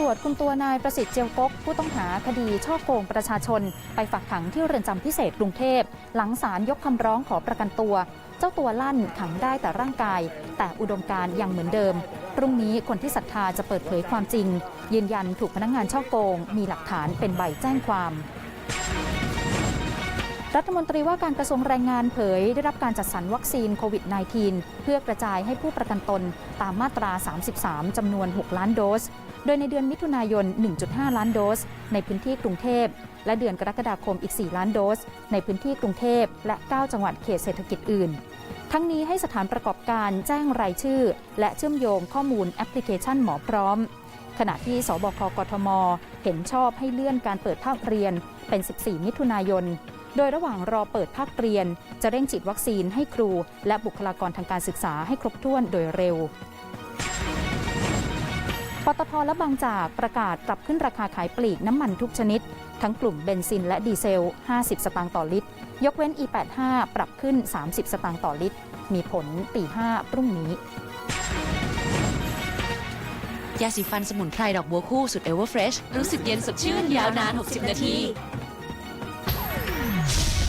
ำรวจคุมตัวนายประสิทธิ์เจียวกก ผู้ต้องหาคดีช่อโกงประชาชน ไปฝากขังที่เรือนจำพิเศษกรุงเทพ หลังศาลยกคำร้องขอประกันตัว เจ้าตัวลั่นขังได้แต่ร่างกาย แต่อุดมการยังเหมือนเดิม พรุ่งนี้คนที่ศรัทธาจะเปิดเผยความจริง ยืนยันถูกพนักงานช่อโกง มีหลักฐานเป็นใบแจ้งความ รัฐมนตรีว่าการกระทรวงแรงงานเผย ได้รับการจัดสรรวัคซีนโควิด -19 เพื่อกระจายให้ผู้ประกันตนตามมาตรา 33 จำนวน 6 ล้านโดส โดยในเดือนมิถุนายน 1.5 ล้านโดส ในพื้นที่กรุงเทพ และเดือนกรกฎาคมอีก 4 ล้านโดส ในพื้นที่กรุงเทพ และ 9 จังหวัดเขตเศรษฐกิจอื่น ทั้งนี้ให้สถานประกอบการแจ้งรายชื่อ และเชื่อมโยงข้อมูลแอปพลิเคชันหมอพร้อม ขณะที่สบคกทม เห็นชอบให้เลื่อนการเปิดภาคเรียนเป็น 14 มิถุนายน โดยระหว่างรอเปิดภาคเรียน จะเร่งฉีดวัคซีนให้ครู และบุคลากรทางการศึกษาให้ครบถ้วนโดยเร็วปตทและบางจากประกาศปรับขึ้นราคาขายปลีกน้ำมันทุกชนิด ทั้งกลุ่มเบนซินและดีเซล 50 สตางค์ต่อลิตร ยกเว้น E85 ปรับขึ้น 30 สตางค์ต่อลิตร มีผลตี5พรุ่งนี้ ยาสีฟันสมุนไพรดอกบัวคู่สุดเอเวอร์เฟรชรู้สึกเย็นสดชื่นยาวนาน 60 นาที